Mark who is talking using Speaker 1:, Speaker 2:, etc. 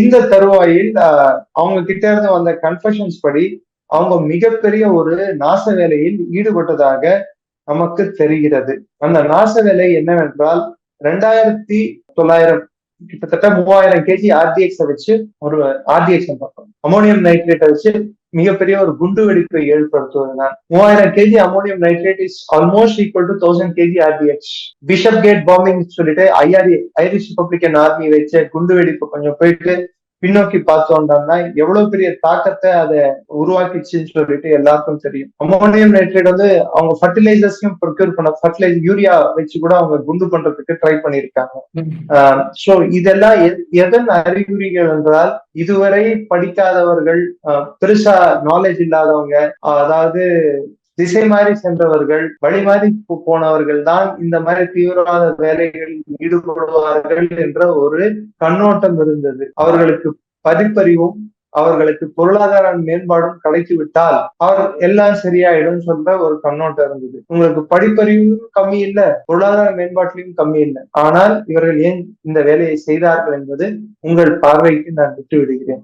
Speaker 1: இந்த தருவாயில் அவங்க கிட்ட இருந்து வந்த கன்ஃபஷன்ஸ் படி அவங்க மிகப்பெரிய ஒரு நாச வேலையில் ஈடுபட்டதாக நமக்கு தெரிகிறது. அந்த நாச வேலை என்னவென்றால் ரெண்டாயிரத்தி தொள்ளாயிரம் கிட்டத்தட்ட மூவாயிரம் கேஜி ஆர்டிஎக்ஸை வச்சு ஒரு ஆர்டிஎக்ஸ் அமோனியம் நைட்ரேட்டை வச்சு மிகப்பெரிய ஒரு குண்டு வெடிப்பை ஏற்படுத்துவதுதான் மூவாயிரம் KG ammonium nitrate is almost equal to thousand KG RPH Bishopsgate bombing சொல்லிட்டு ஐஆர்ஏ ஐரிஷ் ரிப்பப்ளிகன் ஆர்மி வச்ச குண்டு வெடிப்பு கொஞ்சம் போயிட்டு பின்னோக்கி பார்த்தோம்னா எவ்வளவு பெரிய தாக்கத்தை அதை உருவாக்கிச்சுன்னு சொல்லிட்டு எல்லாருக்கும் தெரியும். அமோனியம் நைட்ரேட் வந்து அவங்க ஃபர்டிலைசர்ஸையும் ப்ரொக்யூர் பண்ண ஃபர்டிலைசர் யூரியா வச்சு கூட அவங்க குண்டு பண்றதுக்கு ட்ரை பண்ணிருக்காங்க சோ இதெல்லாம் எதன் அறிகுறிகள் என்றால் இதுவரை படிக்காதவர்கள் பெருசா நாலேஜ் இல்லாதவங்க அதாவது திசை மாறி சென்றவர்கள் வழி மாறி போனவர்கள் தான் இந்த மாதிரி தீவிரவாத வேலைகளில் ஈடுபடுவார்கள் என்ற ஒரு கண்ணோட்டம் இருந்தது. அவர்களுக்கு பதிப்பறிவும் அவர்களுக்கு பொருளாதார மேம்பாடும் கிடைத்து விட்டால் அவர் எல்லாம் சரியாயிடும் சொல்ற ஒரு கண்ணோட்டம் இருந்தது. உங்களுக்கு படிப்பறிவும் கம்மி இல்லை பொருளாதார மேம்பாட்டிலும் கம்மி இல்லை. ஆனால் இவர்கள் ஏன் இந்த வேலையை செய்தார்கள் என்பது உங்கள் பார்வைக்கு நான் விட்டு விடுகிறேன்